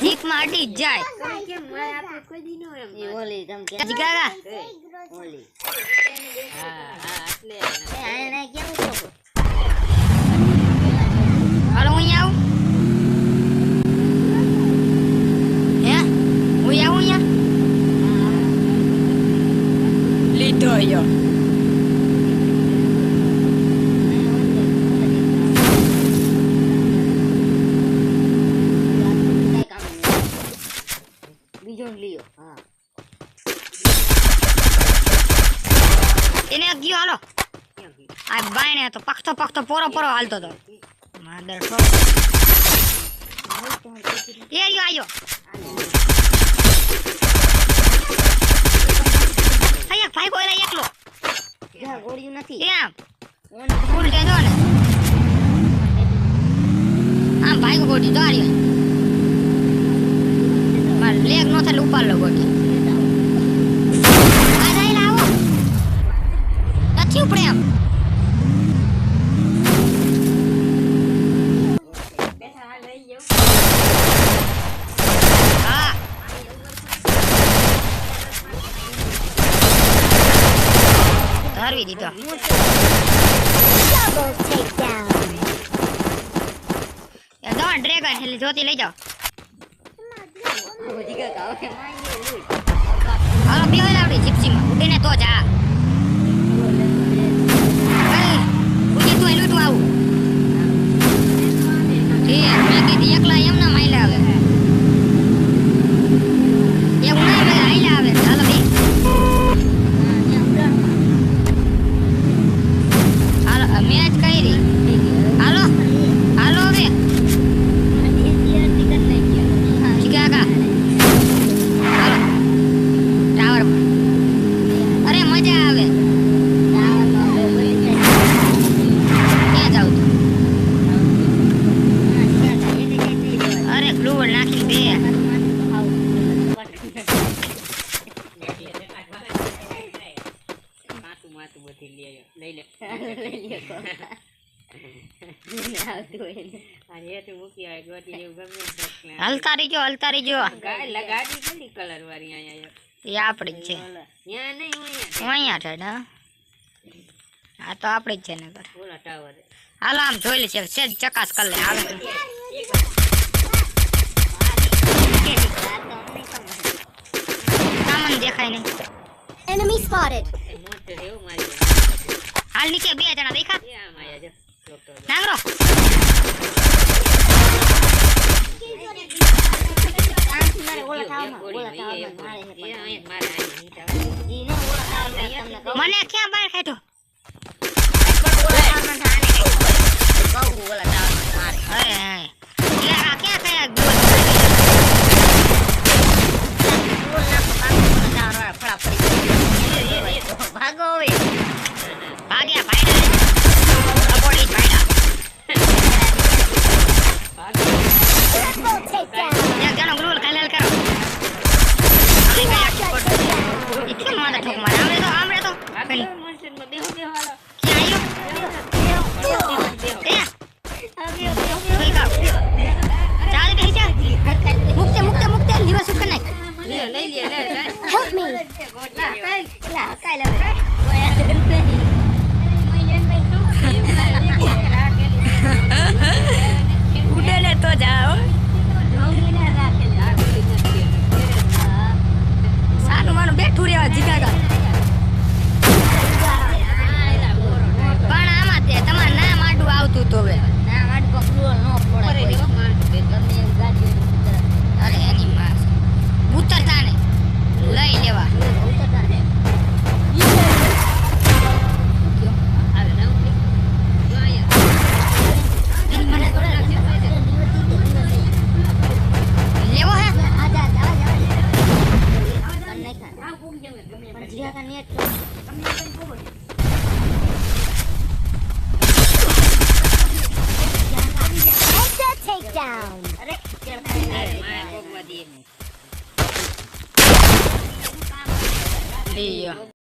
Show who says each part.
Speaker 1: જીપમાં અડી જ જાય.
Speaker 2: તમે કેમ મારે આપણે કોઈ દી નો એમ
Speaker 3: એ ઓલી
Speaker 1: હાલો, હું આવું? હે? હું આવું લીધો યો.
Speaker 3: બીજો લ્યો હા
Speaker 1: એને ગયો હાલો? આ બાયણે તો પખતો પખતો પોરો પોરો હાલતો તો માદર ઠો એ આયો આયો અહીંયા ભાઈ કોઈ એકલો
Speaker 3: ગોળીયું નથી
Speaker 1: એ આમ
Speaker 3: ઓને
Speaker 1: ફૂલ ટેજો ને આમ ભાઈ ગોટી તો આર્યો માર લેગ જાય લાવો નથી ઉપડે એમ ધરવી દીધો. ડ્રેગન એટલે જોતી લઈ જાઓ.
Speaker 3: બધી કાંઈક આવે માંગે લૂટ.
Speaker 1: હાલો બે લાવડી જીપ્સીમાં ઉડીને તો જા હલતા રહીજો હલતા રહીજો
Speaker 2: કલર વાળી અહીંયા
Speaker 1: એ આપણી જ છે.
Speaker 2: અહીંયા
Speaker 1: છે આ તો આપણી જ છે ને ઘર.
Speaker 2: ઓલા ટાવર
Speaker 1: હાલો આમ જોઈ લે છે ચકાસ કરી લે હાલો. સામાન દેખાય નહીં.
Speaker 2: મારી
Speaker 1: હાલ નીચે બે જણા દેખા
Speaker 2: એ આમ આયા જો ડોક્ટર
Speaker 1: નાગરો. મને ક્યાં બહાર કાઢ્યો
Speaker 3: ઓલા ટાવરમાં આને કાંઈ કહું, ઓલા ટાવરમાં મારે.
Speaker 1: અરે હે. લે આ ક્યાં કયા ગોળ
Speaker 3: ઓલા ટાવરમાં ટાવરવાળા ફળા પડી ગયા. ભાગો હવે
Speaker 1: ભાગ્યા ભાઈડા અબોડી ભાઈડા
Speaker 4: Double takedown.
Speaker 1: એક જણો ગ્લુલ ખાલી કરો આલે કયા કોટ ઈ કેમ માથે ઠોક મારે આમરે તો આમરે તો. પણ આમાં તે તમારે ના માટું આવતું તો હવે.
Speaker 3: нет. Там не
Speaker 4: коньковый. Takedown.
Speaker 2: Đi
Speaker 1: à.